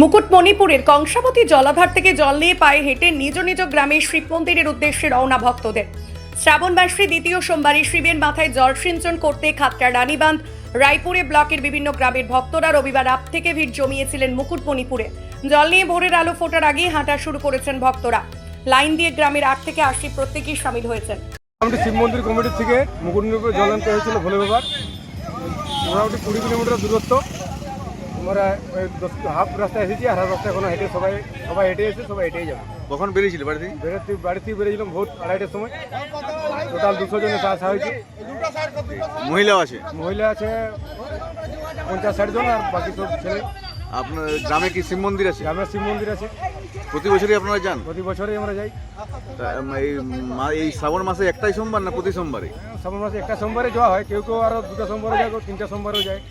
মুকুটমণিপুরের কংসাবতী জলাধার থেকে জল নিয়ে পায়ে হেঁটে নিজ নিজ গ্রামে শিব মন্দিরের উদ্দেশ্যে রওনা ভক্তদের। শ্রাবণ মাসে দ্বিতীয় সোমবারে শিবের মাথায় জল সিঞ্চন করতে খাতড়া রানীবাঁধ, রায়পুরে ব্লকের বিভিন্ন গ্রামের ভক্তরা রবিবার রাত থেকে ভিড় জমিয়েছিলেন মুকুটমণিপুরে। জল নিয়ে ভোরের আলো ফোটার আগেই হাঁটা শুরু করেছেন ভক্তরা। লাইন দিয়ে গ্রামের আট থেকে আশি প্রত্যেকেই সামিল হয়েছেন। মোটামুটি শিব মন্দির কমিটির থেকে মুকুটমণিপুর জল আনতে হয়েছিল ভোলে বাবার। মোটামুটি কুড়ি কিলোমিটার দূরত্ব। আমরা ওই হাফ রাস্তায় এসেছি আর হাফ রাস্তা এখনও হেঁটে সবাই সবাই হেঁটে এসে সবাই হেঁটেই যাবে। কখন বেরিয়েছিল বাড়ি থেকে? বেরোতে বাড়ি থেকে বেরিয়েছিলাম ভোর আড়াইটার সময়। টোটাল দুশো জনের আসা হয়েছে। মহিলাও আছে? মহিলা আছে পঞ্চাশ ষাট জন আর বাকি সব ছেলে। আপনার গ্রামে কি শিব মন্দির আছে? গ্রামের শিব মন্দির আছে। প্রতি বছরই আপনারা যান? প্রতি বছরই আমরা যাই। এই শ্রাবণ মাসে একটাই সোমবার না প্রতি সোমবারে? শ্রাবণ মাসে একটা সোমবারে যাওয়া হয়। কেউ কেউ আরও দুটো সোমবারে যায় তিনটা সোমবারেও যায়।